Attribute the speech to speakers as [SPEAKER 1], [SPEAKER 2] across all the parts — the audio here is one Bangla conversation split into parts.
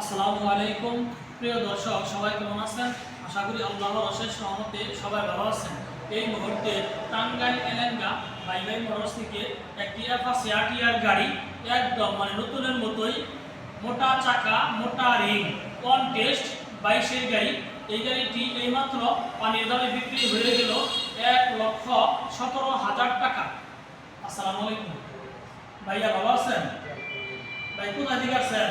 [SPEAKER 1] আসসালামু আলাইকুম। প্রিয় দর্শক, সবাই কেমন আছেন? আশা করি আল্লাহর অশেষ রহমতে সবাই ভালো আছেন। এই মুহূর্তে টাঙ্গাইল এলেঙ্গা বাই বাই মোটরস থেকে একটি এফা সিআরটিআর গাড়ি একদম মানে নতুনের মতোই মোটা চাকা, মোটা রিং অন টেস্ট বাইশের গাড়ি। এই গাড়িটি এইমাত্র পানির দামে বিক্রি হয়ে গেল এক লক্ষ সতেরো হাজার টাকা। আসসালামু আলাইকুম। ভাইয়া ভালো আছেন? ভাই কোথা থেকে আসছেন?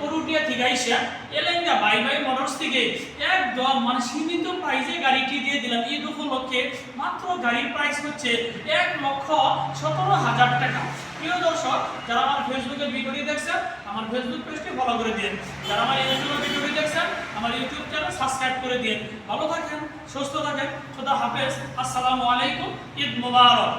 [SPEAKER 1] করুটিয়া থেকে আইসা, এলেঙ্গা বাই বাই মোটরস থেকে একদম মানে সীমিত প্রাইসে গাড়িটি দিয়ে দিলাম। ঈদ উপলক্ষে মাত্র গাড়ির প্রাইস হচ্ছে এক লক্ষ সতেরো হাজার টাকা। প্রিয় দর্শক, যারা আমার ফেসবুকে ভিডিওটি দেখছেন, আমার ফেসবুক পেজটি ফলো করে দিন যারা আমার ইউটিউবে ভিডিওটি দেখছেন, আমার ইউটিউব চ্যানেল সাবস্ক্রাইব করে দিন ভালো থাকেন, সুস্থ থাকেন, খোদা হাফেজ। আসসালামু আলাইকুম, ঈদ মুবারক।